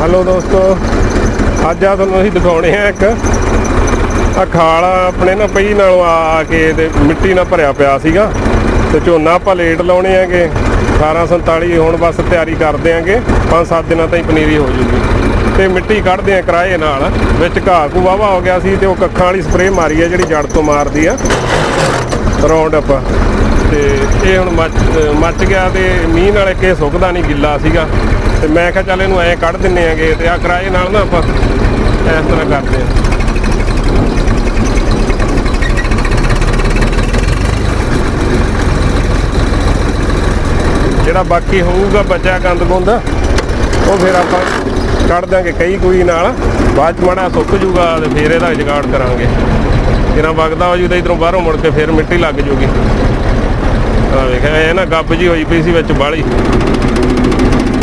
Hello ਦੋਸਤੋ, ਅੱਜ ਆ ਤੁਹਾਨੂੰ ਅਸੀਂ ਦਿਖਾਉਣੇ ਆ ਇੱਕ। ਆ ਖਾਲ ਆਪਣੇ ਨਾ ਪਈ ਨਾਲੋਂ ਆ ਆ ਕੇ ਤੇ ਮਿੱਟੀ ਨਾਲ ਭਰਿਆ ਪਿਆ ਸੀਗਾ। ਤੇ ਝੋਨਾ ਆਪਾਂ ਲੇਟ ਲਾਉਣੇ ਆਗੇ। 1847 ਹੁਣ ਬਸ ਤਿਆਰੀ ਕਰਦੇ ਆਂਗੇ। 5-7 ਦਿਨਾਂ ਤਾਈਂ ਪਨੀਰੀ ਹੋ ਜੂਗੀ। ਤੇ ਮਿੱਟੀ ਕੱਢਦੇ ਆ ਕਿਰਾਏ ਨਾਲ। ਵਿੱਚ ਘਾਹ ਕੂ ਵਾਵਾ ਹੋ ਗਿਆ ਸੀ ਤੇ ਉਹ ਕੱਖਾਂ ਵਾਲੀ ਸਪਰੇਅ ਮਾਰੀ ਆ ਜਿਹੜੀ ਜੜ ਤੋਂ ਮਾਰਦੀ ਆ। ਰੌਂਡ ਅਪ ਤੇ ਇਹ ਹੁਣ ਮੱਚ ਮੱਚ ਗਿਆ ਤੇ ਮੀਂਹ ਨਾਲ ਕਿ ਸੁੱਕਦਾ ਨਹੀਂ ਗਿੱਲਾ ਸੀਗਾ। ਤੇ ਮੈਂ ਕਿਹਾ ਚੱਲ ਇਹਨੂੰ ਐਂ ਕੱਢ ਦਿੰਨੇ ਆਗੇ ਤੇ ਆ ਕਿਰਾਏ ਨਾਲ ਨਾ ਆਪਾਂ ਇਸ ਤਰ੍ਹਾਂ ਕਰਦੇ ਆ। ਜਿਹੜਾ ਬਾਕੀ ਹੋਊਗਾ ਬਚਿਆ ਗੰਦ ਗੁੰਦ, ਉਹ ਫਿਰ ਆਪਾਂ ਕੱਢ ਦਾਂਗੇ ਕਈ ਕੋਈ ਨਾਲ। ਬਾਅਦ ਚ ਮਾੜਾ ਸੁੱਕ ਜੂਗਾ ਤੇ ਫਿਰ ਇਹਦਾ ਜੁਗਾੜ ਕਰਾਂਗੇ। ਕਿਰਾਂ ਵਗਦਾ ਹੋ ਜੂ ਤੇ ਇਧਰੋਂ ਬਾਹਰੋਂ ਮੁੜ ਕੇ ਫਿਰ ਮਿੱਟੀ ਲੱਗ ਜੂਗੀ। ਆ ਵੇਖ ਇਹ ਨਾ ਗੱਬ ਜੀ ਹੋਈ ਪਈ ਸੀ ਵਿੱਚ ਬਾਲੀ।